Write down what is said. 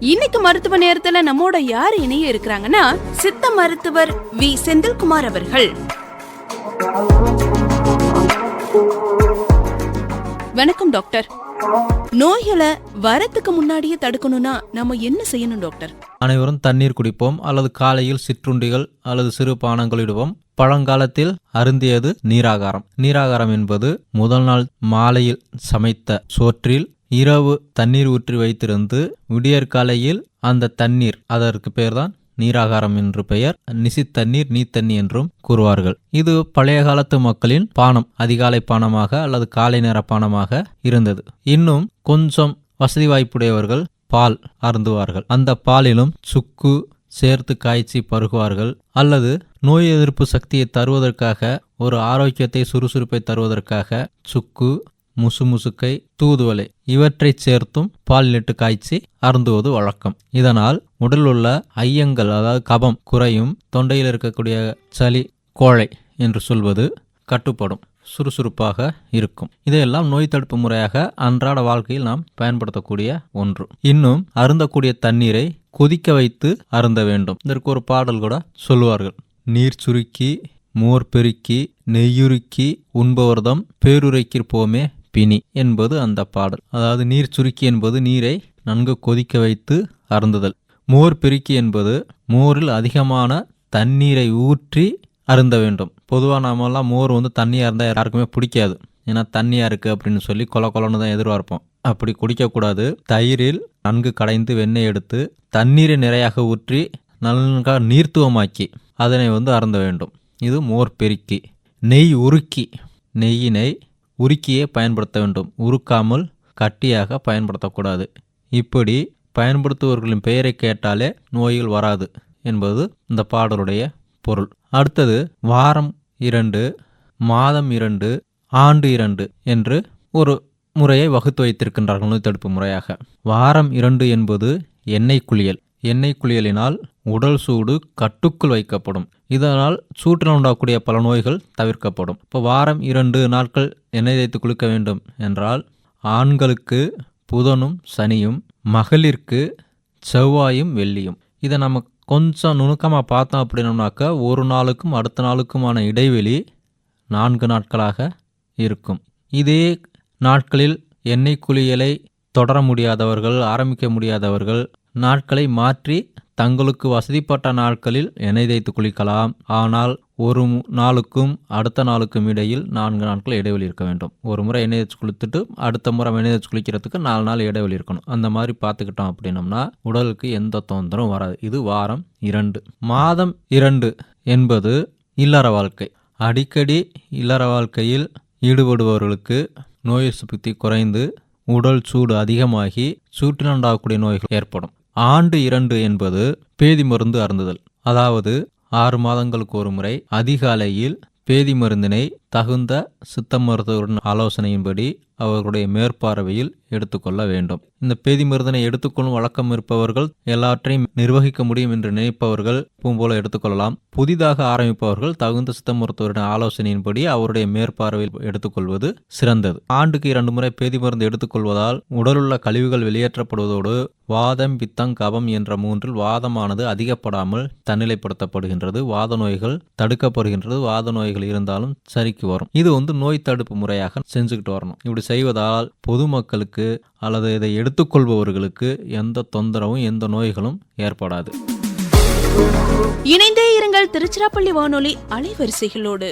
இன்னைக்கு மருத்துவ நேரத்துல நம்மோட யார் இணைய இருக்கிறாங்கன்னா சித்த மருத்துவர் வி. செந்தில்குமார் அவர்கள். வணக்கம் டாக்டர். நோய்களை வரத்துக்கு முன்னாடியே தடுக்கணும்னா நம்ம என்ன செய்யணும் டாக்டர்? அனைவரும் தண்ணீர் குடிப்போம் அல்லது காலையில் சிற்றுண்டிகள் அல்லது சிறு பானங்கள் இடுவோம். பழங்காலத்தில் அருந்தியது நீராகாரம். நீராகாரம் என்பது முதல் நாள் மாலையில் சமைத்த சோற்றில் இரவு தண்ணீர் ஊற்றி வைத்திருந்து விடியற்காலையில் அந்த தண்ணீர் அதற்கு பெயர்தான் நீராகாரம் என்று பெயர். நிசி தண்ணீர் நீத்தண்ணி என்றும் கூறுவார்கள். இது பழைய காலத்து மக்களின் பானம் அதிகாலை பானமாக அல்லது காலை நேர பானமாக இருந்தது. இன்னும் கொஞ்சம் வசதி வாய்ப்புடையவர்கள் பால் அருந்துவார்கள். அந்த பாலிலும் சுக்கு சேர்த்து காய்ச்சி பருகுவார்கள் அல்லது நோய் எதிர்ப்பு சக்தியை தருவதற்காக ஒரு ஆரோக்கியத்தை சுறுசுறுப்பை தருவதற்காக சுக்கு முசுமுசுக்கை தூதுவளை இவற்றைச் சேர்த்தும் பால் லிட்டு காய்ச்சி அருந்துவது வழக்கம். இதனால் உடலில் உள்ள ஐயங்கள் அதாவது கபம் குறையும் தொண்டையில் இருக்கக்கூடிய சளி கோழை என்று சொல்வது கட்டுப்படும் சுறுசுறுப்பாக இருக்கும். இதையெல்லாம் நோய் தடுப்பு முறையாக அன்றாட வாழ்க்கையில் நாம் பயன்படுத்தக்கூடிய ஒன்று. இன்னும் அருந்தக்கூடிய தண்ணீரை கொதிக்க வைத்து அருந்த வேண்டும். இதற்கு ஒரு பாடல் கூட சொல்லுவார்கள். நீர் சுருக்கி மோர் பெருக்கி நெய்யுருக்கி உண்பவர்தம் பேருரைக்கிற்போமே பிணி என்பது அந்த பாடல். அதாவது நீர் சுருக்கி என்பது நீரை நன்கு கொதிக்க வைத்து அருந்துதல். மோர் பெருக்கி என்பது மோரில் அதிகமான தண்ணீரை ஊற்றி அருந்த வேண்டும். பொதுவாக நாமெல்லாம் மோர் வந்து தண்ணியாக இருந்தால் யாருக்குமே பிடிக்காது. ஏன்னா தண்ணியாக இருக்குது அப்படின்னு சொல்லி கொல கொலன்னு தான் எதிர்பார்ப்போம். அப்படி குடிக்கக்கூடாது. தயிரில் நன்கு கடைந்து வெண்ணெய் எடுத்து தண்ணீரை நிறையாக ஊற்றி நன்காக நீர்த்துவமாக்கி அதனை வந்து அறந்த வேண்டும். இது மோர் பெருக்கி. நெய் உருக்கி. நெய்யினை உருக்கியே பயன்படுத்த வேண்டும். உருக்காமல் கட்டியாக பயன்படுத்தக்கூடாது. இப்படி பயன்படுத்துபவர்களின் பெயரை கேட்டாலே நோய்கள் வராது என்பது இந்த பாடலுடைய பொருள். அடுத்தது வாரம் இரண்டு மாதம் இரண்டு ஆண்டு இரண்டு என்று ஒரு முறையை வகுத்து வைத்திருக்கின்றார்கள் நோய் தடுப்பு முறையாக. வாரம் இரண்டு என்பது எண்ணெய் குளியல். எண்ணெய் குளியலினால் உடல் சூடு கட்டுக்குள் வைக்கப்படும். இதனால் சூட்டில் உண்டாகக்கூடிய பல நோய்கள் தவிர்க்கப்படும். இப்போ வாரம் இரண்டு நாட்கள் எண்ணெய் தேய்த்து குளிக்க வேண்டும் என்றால் ஆண்களுக்கு புதனும் சனியும் மகளிர்க்கு செவ்வாயும் வெள்ளியும். இதை நம்ம கொஞ்சம் நுணுக்கமாக பார்த்தோம் அப்படின்னோம்னாக்கா ஒரு நாளுக்கும் அடுத்த நாளுக்குமான இடைவெளி நான்கு நாட்களாக இருக்கும். இதே நாட்களில் எண்ணெய் குளியலை தொடர முடியாதவர்கள் ஆரம்பிக்க முடியாதவர்கள் நாட்களை மாற்றி தங்களுக்கு வசதிப்பட்ட நாட்களில் எண்ணெய் தேய்த்து குளிக்கலாம். ஆனால் ஒரு மு- நாளுக்கும் அடுத்த நாளுக்கும் இடையில் நான்கு நாட்கள் இடைவெளி இருக்க வேண்டும். ஒரு முறை எண்ணெய் தேய்ச்சி குளித்துட்டு அடுத்த முறை எண்ணெய் தேய்ச்சி குளிக்கிறதுக்கு நாலு நாள் இடைவெளி இருக்கணும். அந்த மாதிரி பார்த்துக்கிட்டோம் அப்படின்னம்னா உடலுக்கு எந்த தொந்தரவும் வராது. இது வாரம் இரண்டு. மாதம் இரண்டு என்பது இல்லற வாழ்க்கை. அடிக்கடி இல்லற வாழ்க்கையில் ஈடுபடுபவர்களுக்கு நோய் சக்தி குறைந்து உடல் சூடு அதிகமாகி சூட்டில் உண்டாகக்கூடிய நோய்கள் ஏற்படும். ஆண்டு இரண்டு என்பது பேதி மருந்து அருந்துதல். அதாவது ஆறு மாதங்களுக்கு ஒரு முறை அதிகாலையில் பேதி மருந்தினை தகுந்த சித்த மருத்துவரின் ஆலோசனையின்படி அவர்களுடைய மேற்பார்வையில் எடுத்துக்கொள்ள வேண்டும். இந்த பேதி மருந்தினை எடுத்துக்கொள்ளும் வழக்கம் இருப்பவர்கள் எல்லாவற்றையும் நிர்வகிக்க முடியும் என்று நினைப்பவர்கள் பூம்போல எடுத்துக்கொள்ளலாம். புதிதாக ஆரம்பிப்பவர்கள் தகுந்த சித்த மருத்துவரின் ஆலோசனையின்படி அவருடைய மேற்பார்வையில் எடுத்துக்கொள்வது சிறந்தது. ஆண்டுக்கு இரண்டு முறை பேதி மருந்து எடுத்துக்கொள்வதால் உடலுள்ள கழிவுகள் வெளியேற்றப்படுவதோடு வாதம் பித்தம் கபம் என்ற மூன்றில் வாதமானது அதிகப்படாமல் தன்னிலைப்படுத்தப்படுகின்றது. வாத நோய்கள் தடுக்கப்படுகின்றது. வாத நோய்கள் இருந்தாலும் சரிக்கு வரும். இது வந்து நோய் தடுப்பு முறையாக செஞ்சுக்கிட்டு வரணும். இப்படி செய்வதால் பொதுமக்களுக்கு அல்லது இதை எடுத்துக்கொள்பவர்களுக்கு எந்த தொந்தரவும் எந்த நோய்களும் ஏற்படாது. இணைந்தே இருங்கள் திருச்சிராப்பள்ளி வானொலி அலைவரிசைகளோடு.